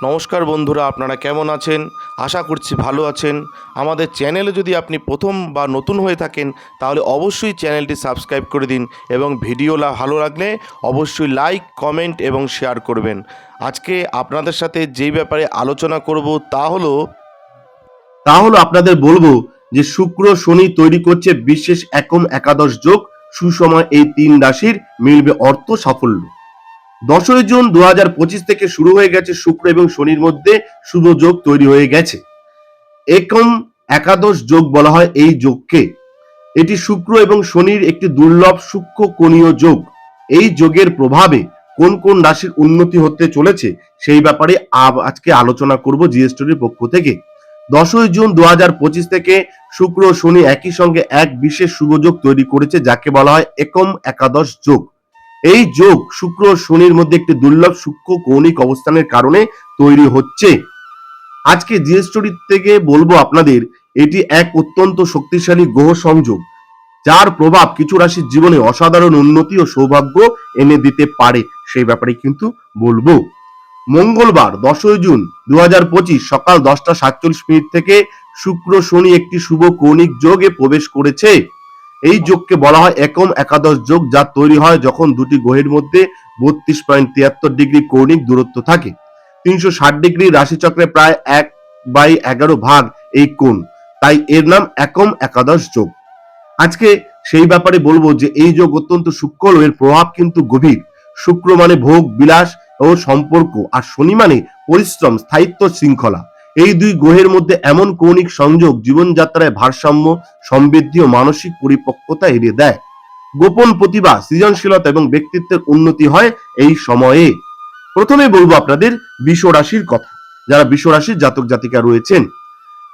নমস্কার বন্ধুরা, আপনারা কেমন আছেন? আশা করছি ভালো আছেন। আমাদের চ্যানেলে যদি আপনি প্রথম বা নতুন হয়ে থাকেন, তাহলে অবশ্যই চ্যানেলটি সাবস্ক্রাইব করে দিন এবং ভিডিওলা ভালো লাগলে অবশ্যই লাইক, কমেন্ট এবং শেয়ার করবেন। আজকে আপনাদের সাথে যেই ব্যাপারে আলোচনা করব তা হলো তাহলে আপনাদের বলব যে শুক্র শনি তৈরি করছে বিশেষ একম একাদশ যোগ, সুসময় এই তিন রাশির মিলবে অর্থ সাফল্য। দশই জুন দু হাজার পঁচিশ থেকে শুরু হয়ে গেছে শুক্র এবং শনির মধ্যে শুভ যোগ তৈরি হয়ে গেছে। একম একাদশ যোগ বলা হয় এই যোগকে। এটি শুক্র এবং শনির একটি দুর্লভ সূক্ষ্ম কোণীয় যোগ। এই যোগের প্রভাবে কোন কোন রাশির উন্নতি হতে চলেছে সেই ব্যাপারে আজকে আলোচনা করব জিএসটির পক্ষ থেকে। দশই জুন দু হাজার পঁচিশ থেকে শুক্র শনি একই সঙ্গে এক বিশেষ শুভযোগ তৈরি করেছে, যাকে বলা হয় একম একাদশ যোগ। এই যোগ শুক্র শনির মধ্যে একটি দুর্লভ সূক্ষ্ম কৌণিক অবস্থানের কারণে তৈরি হচ্ছে। আজকে জিএসটি থেকে বলব আপনাদের, এটি এক অত্যন্ত শক্তিশালী গ্রহ সংযোগ, যার প্রভাব কিছু রাশির জীবনে অসাধারণ উন্নতি ও সৌভাগ্য এনে দিতে পারে, সেই ব্যাপারে কিন্তু বলব। মঙ্গলবার দশই জুন দু হাজার পঁচিশ সকাল দশটা সাতচল্লিশ মিনিট থেকে শুক্র শনি একটি শুভ কৌণিক যোগে প্রবেশ করেছে। এই যোগকে বলা হয় একম একাদশ যোগ, যা তৈরি হয় যখন দুটি গ্রহের মধ্যে বত্রিশ পয়েন্ট তিয়াত্তর ডিগ্রি কৌণিক দূরত্ব থাকে। তিনশো ষাট ডিগ্রি রাশিচক্রে প্রায় এক বাই এগারো ভাগ এই কোণ। তাই এর নাম একম একাদশ যোগ। আজকে সেই ব্যাপারে বলব যে এই যোগ অত্যন্ত সূক্ষ্ম এর প্রভাব কিন্তু গভীর। শুক্র মানে ভোগ, বিলাস ও সম্পর্ক, আর শনি মানে পরিশ্রম, স্থায়িত্ব, শৃঙ্খলা। এই দুই গ্রহের মধ্যে এমন কৌণিক সংযোগ জীবনযাত্রায় ভারসাম্য, সমৃদ্ধি ও মানসিক পরিপক্কতা এড়িয়ে দেয়। গোপন প্রতিভা, সৃজনশীলতা এবং ব্যক্তিত্বের উন্নতি হয় এই সময়ে। প্রথমে বলব আপনাদের বিষ রাশির কথা। যারা বিশ্বরাশির জাতক জাতিকা রয়েছেন,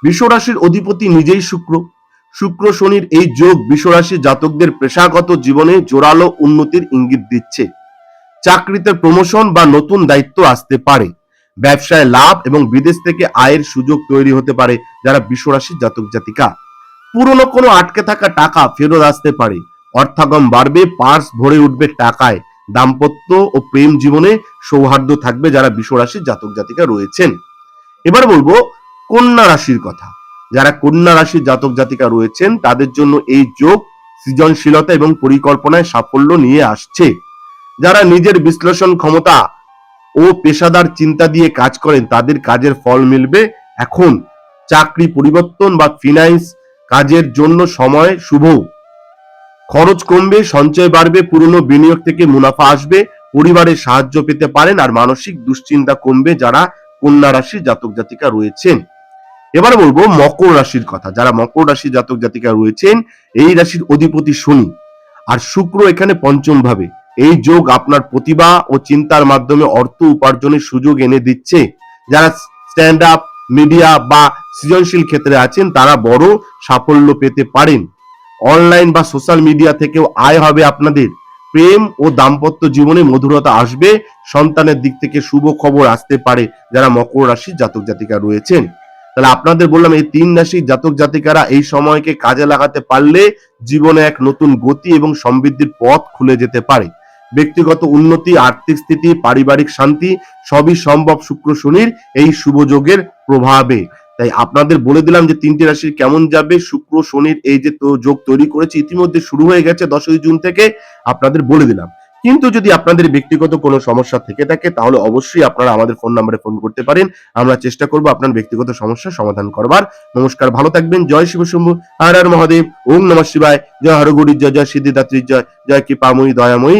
বিশ্বরাশির অধিপতি নিজেই শুক্র। শুক্র শনির এই যোগ বিশ্বরাশি জাতকদের পেশাগত জীবনে জোরালো উন্নতির ইঙ্গিত দিচ্ছে। চাকরিতে প্রমোশন বা নতুন দায়িত্ব আসতে পারে। ব্যবসায় লাভ এবং বিদেশ থেকে আয়ের সুযোগ তৈরি হতে পারে যারা বিশ্বরাশির জাতক জাতিকা। পুরনো কোনো আটকে থাকা টাকা ফেরত আসতে পারে। অর্থাগম বাড়বে, পার্স ভরে উঠবে টাকায়। দাম্পত্য ও প্রেম জীবনে সৌহার্দ্য থাকবে যারা বিশ্বরাশির জাতক জাতিকা রয়েছেন। এবার বলব কন্যা রাশির কথা। যারা কন্যা রাশির জাতক জাতিকা রয়েছেন, তাদের জন্য এই যোগ সৃজনশীলতা এবং পরিকল্পনায় সাফল্য নিয়ে আসছে। যারা নিজের বিশ্লেষণ ক্ষমতা ও পেশাদার চিন্তা দিয়ে কাজ করেন, তাদের কাজের ফল মিলবে। এখন চাকরি পরিবর্তন বা ফিনান্স কাজের জন্য সময় শুভ। খরচ কমবে, সঞ্চয় বাড়বে, পুরনো বিনিয়োগ থেকে মুনাফা আসবে, পরিবারের সাহায্য পেতে পারেন আর মানসিক দুশ্চিন্তা কমবে যারা কন্যা রাশির জাতক জাতিকা রয়েছেন। এবার বলব মকর রাশির কথা। যারা মকর রাশির জাতক জাতিকা রয়েছেন, এই রাশির অধিপতি শনি। আর শুক্র এখানে পঞ্চম ভাবে। এই যোগ আপনার প্রতিভা ও চিন্তার মাধ্যমে অর্থ উপার্জনের সুযোগ এনে দিচ্ছে। যারা স্ট্যান্ড আপ মিডিয়া বা সৃজনশীল ক্ষেত্রে আছেন, তারা বড় সাফল্য পেতে পারেন। অনলাইন বা সোশ্যাল মিডিয়া থেকেও আয় হবে আপনাদের। প্রেম ও দাম্পত্য জীবনে মধুরতা আসবে। সন্তানের দিক থেকে শুভ খবর আসতে পারে যারা মকর রাশির জাতক জাতিকা রয়েছেন। তাহলে আপনাদের বললাম, এই তিন রাশির জাতক জাতিকারা এই সময়কে কাজে লাগাতে পারলে জীবনে এক নতুন গতি এবং সমৃদ্ধির পথ খুলে যেতে পারে। ব্যক্তিগত উন্নতি, আর্থিক স্থিতি, পারিবারিক শান্তি, সবই সম্ভব শুক্র শনির এই শুভ যোগের প্রভাবে। তাই আপনাদের বলে দিলাম যে তিনটি রাশির কেমন যাবে, শুক্র শনির এই যে যোগ তৈরি করেছে, ইতিমধ্যে শুরু হয়ে গেছে দশই জুন থেকে, আপনাদের বলে দিলাম। কিন্তু যদি আপনাদের ব্যক্তিগত কোনো সমস্যা থেকে থাকে, তাহলে অবশ্যই আপনারা আমাদের ফোন নাম্বারে ফোন করতে পারেন। আমরা চেষ্টা করব আপনার ব্যক্তিগত সমস্যার সমাধান করবার। নমস্কার, ভালো থাকবেন, জয় শিব শম্ভু আর হর মহাদেব, ওম নমঃ শিবায়, জয় হরগুড়ির জয় জয় সিদ্ধিদাত্রীর জয় জয় কৃপাময়ী, দয়াময়ী।